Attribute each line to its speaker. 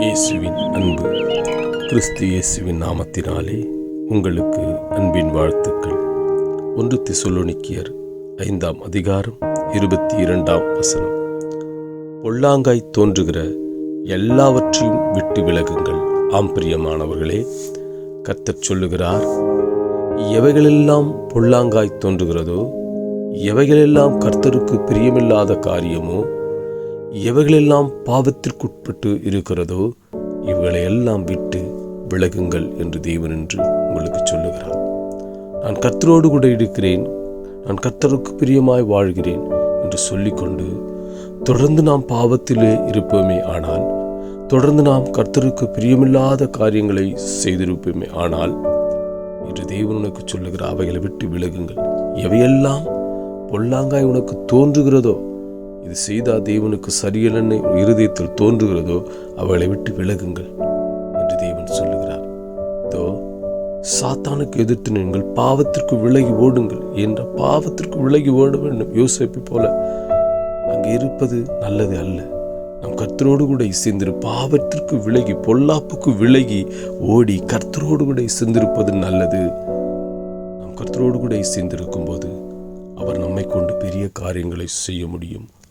Speaker 1: இயேசுவின் அன்பு. கிறிஸ்து இயேசுவின் நாமத்தினாலே உங்களுக்கு அன்பின் வாழ்த்துக்கள். ஒன்று திசுலோனிக்கியர் ஐந்தாம் அதிகாரம் இருபத்தி இரண்டாம் வசனம். பொல்லாங்காய் தோன்றுகிற எல்லாவற்றையும் விட்டு விலகுங்கள். ஆம் பிரியமானவர்களே கர்த்தர் சொல்லுகிறார் எவைகளெல்லாம் பொல்லாங்காய் தோன்றுகிறதோ எவைகளெல்லாம் கர்த்தருக்கு பிரியமில்லாத காரியமோ எவைகளெல்லாம் பாவத்திற்குட்பட்டு இருக்கிறதோ இவைகளை எல்லாம் விட்டு விலகுங்கள் என்று தேவன் என்று உங்களுக்கு சொல்லுகிறார். நான் கர்த்தரோடு கூட இருக்கிறேன் நான் கர்த்தருக்கு பிரியமாய் வாழ்கிறேன் என்று சொல்லிக்கொண்டு தொடர்ந்து நாம் பாவத்திலே இருப்போமே ஆனால் தொடர்ந்து நாம் கர்த்தருக்கு பிரியமில்லாத காரியங்களை செய்திருப்போமே ஆனால் என்று தேவன் உனக்கு சொல்லுகிற அவைகளை விட்டு விலகுங்கள். எவையெல்லாம் பொல்லாங்காய் உனக்கு தோன்றுகிறதோ இது செய்தா தேவனுக்கு சரியலன்னு இருதயத்தில் தோன்றுகிறதோ அவளை விட்டு விலகுங்கள் என்று தேவன் சொல்லுகிறார். இதோ சாத்தானுக்கு எதிர்த்து நீங்கள் பாவத்திற்கு விலகி ஓடுங்கள் என்ற பாவத்திற்கு விலகி ஓட வேண்டும் யோசிப்பை போல. அங்கே இருப்பது நல்லது அல்ல. நம் கர்த்தரோடு கூட இசைந்திரு பாவத்திற்கு விலகி பொல்லாப்புக்கு விலகி ஓடி கர்த்தரோடு கூட இசைந்திருப்பது நல்லது. நாம் கர்த்தரோடு கூட இசைந்திருக்கும் போது அவர் நம்மை கொண்டு பெரிய காரியங்களை செய்ய முடியும்.